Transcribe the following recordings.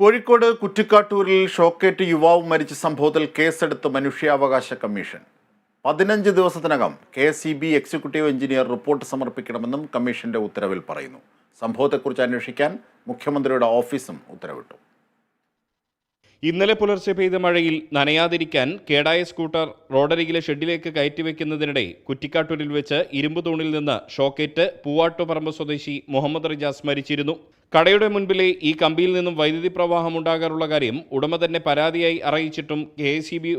കോഴിക്കോട് കുറ്റിക്കാട്ടൂരിൽ ഷോക്കേറ്റ് യുവാവ് മരിച്ച സംഭവത്തിൽ കേസെടുത്ത് മനുഷ്യാവകാശ കമ്മീഷൻ. പതിനഞ്ച് ദിവസത്തിനകം K C B executive engineer report സമർപ്പിക്കണമെന്നും കമ്മീഷന്റെ ഉത്തരവിൽ പറയുന്നു. സംഭവത്തെക്കുറിച്ച് അന്വേഷിക്കാൻ മുഖ്യമന്ത്രിയുടെ ഓഫീസും ഉത്തരവിട്ടു. ഇന്നലെ പുലർച്ചെ പെയ്ത മഴയിൽ നനയാതിരിക്കാൻ കേടായ സ്കൂട്ടർ റോഡരികിലെ ഷെഡിലേക്ക് കയറ്റിവെക്കുന്നതിനിടെ കുറ്റിക്കാട്ടൂരിൽ വെച്ച് ഇരുമ്പ് തൂണിൽ നിന്ന് ഷോക്കേറ്റ് പൂവാട്ടുപറമ്പ് സ്വദേശി മുഹമ്മദ് റിജാസ് മരിച്ചിരുന്നു. കടയുടെ മുൻപിലെ ഈ കമ്പിയിൽ നിന്നും വൈദ്യുതി പ്രവാഹം ഉണ്ടാകാറുള്ള കാര്യം ഉടമ തന്നെ പരാതിയായി അറിയിച്ചിട്ടും കെ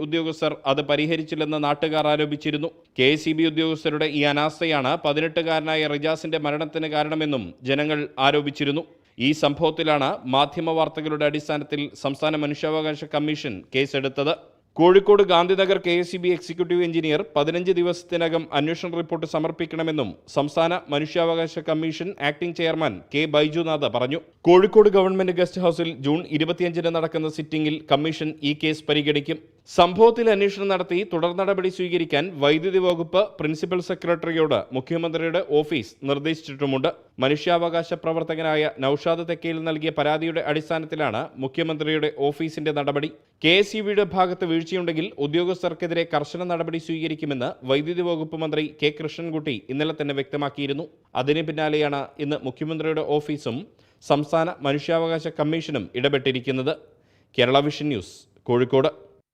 ഉദ്യോഗസ്ഥർ അത് പരിഹരിച്ചില്ലെന്ന് നാട്ടുകാർ ആരോപിച്ചിരുന്നു. കെ ഉദ്യോഗസ്ഥരുടെ ഈ അനാസ്ഥയാണ് പതിനെട്ടുകാരനായ റിജാസിന്റെ മരണത്തിന് കാരണമെന്നും ജനങ്ങൾ ആരോപിച്ചിരുന്നു. ഈ സംഭവത്തിലാണ് മാധ്യമ വാർത്തകളുടെ അടിസ്ഥാനത്തിൽ സംസ്ഥാന മനുഷ്യാവകാശ കമ്മീഷൻ കേസെടുത്തത്. Kozhikode Gandhinagar K S B executive engineer പതിനഞ്ച് ദിവസത്തിനകം അന്വേഷണ റിപ്പോർട്ട് സമർപ്പിക്കണമെന്നും സംസ്ഥാന മനുഷ്യാവകാശ commission acting chairman K Baijunath പറഞ്ഞു. കോഴിക്കോട് ഗവൺമെന്റ് ഗസ്റ്റ് ഹൌസിൽ ജൂൺ ഇരുപത്തിയഞ്ചിന് നടക്കുന്ന സിറ്റിംഗിൽ കമ്മീഷൻ ഈ കേസ് പരിഗണിക്കും. സംഭവത്തിൽ അന്വേഷണം നടത്തി തുടർ നടപടി സ്വീകരിക്കാൻ വൈദ്യുതി വകുപ്പ് പ്രിൻസിപ്പൽ സെക്രട്ടറിയോട് മുഖ്യമന്ത്രിയുടെ ഓഫീസ് നിർദ്ദേശിച്ചിട്ടുമുണ്ട്. മനുഷ്യാവകാശ പ്രവർത്തകനായ നൌഷാദ് തെക്കയിൽ നൽകിയ പരാതിയുടെ അടിസ്ഥാനത്തിലാണ് മുഖ്യമന്ത്രിയുടെ ഓഫീസിന്റെ നടപടി. കെ എസ് ഭാഗത്ത് വീഴ്ചയുണ്ടെങ്കിൽ ഉദ്യോഗസ്ഥർക്കെതിരെ കർശന നടപടി സ്വീകരിക്കുമെന്ന് വൈദ്യുതി വകുപ്പ് മന്ത്രി കെ കൃഷ്ണൻകുട്ടി ഇന്നലെ തന്നെ വ്യക്തമാക്കിയിരുന്നു. അതിന് പിന്നാലെയാണ് ഇന്ന് മുഖ്യമന്ത്രിയുടെ ഓഫീസും സംസ്ഥാന മനുഷ്യാവകാശ കമ്മീഷനും ഇടപെട്ടിരിക്കുന്നത്. Kerala vision news Kozhikode.